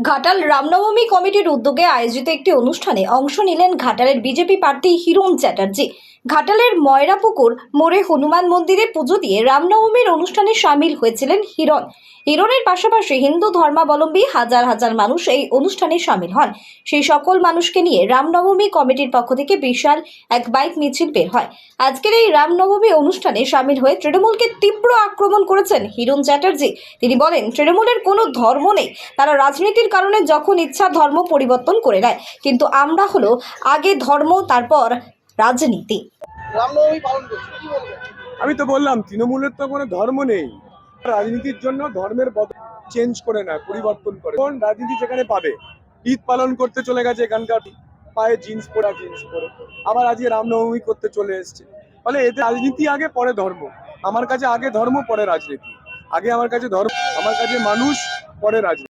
ঘাটাল রামনবমী কমিটির উদ্যোগে আয়োজিত একটি অনুষ্ঠানে অংশ নিলেন ঘাটালের বিজেপি প্রার্থী হিরণ চ্যাটার্জি। ঘাটালের ময়রাপুকুর মোড়ে হনুমান মন্দিরে পুজো দিয়ে রামনবমীর অনুষ্ঠানে সামিল হয়েছিলেন হিরণ। হিরণের পাশাপাশি হিন্দু ধর্মাবলম্বী হাজার হাজার মানুষ এই অনুষ্ঠানে সামিল হন। সেই সকল মানুষকে নিয়ে রামনবমী কমিটির পক্ষ থেকে বিশাল এক বাইক মিছিল বের হয়। আজকের এই রামনবমী অনুষ্ঠানে সামিল হয়ে তৃণমূলকে তীব্র আক্রমণ করেছেন হিরণ চ্যাটার্জি। তিনি বলেন, তৃণমূলের কোনো ধর্ম নেই। তারা রাজনীতির কারণে যখন ইচ্ছা ধর্ম পরিবর্তন করে নেয়। কিন্তু আমরা হলো আগে ধর্ম, তারপর রাজনীতি। আমি তো বললাম তৃণমূলের তো কোনো ধর্ম নেই। রাজনীতির জন্য ধর্মের বদল চেঞ্জ করে না পরিবর্তন করে। কোন রাজনীতি সেখানে পাবে? ঈদ পালন করতে চলে গেছে এখানকার পায়ে জিন্স পরা জিন্স পরে। আবার আজকে রামনবমী করতে চলে এসছে। ফলে এতে রাজনীতি আগে পরে ধর্ম। আমার কাছে আগে ধর্ম পরে রাজনীতি। আগে আমার কাছে ধর্ম আমার কাছে মানুষ পরে রাজনীতি।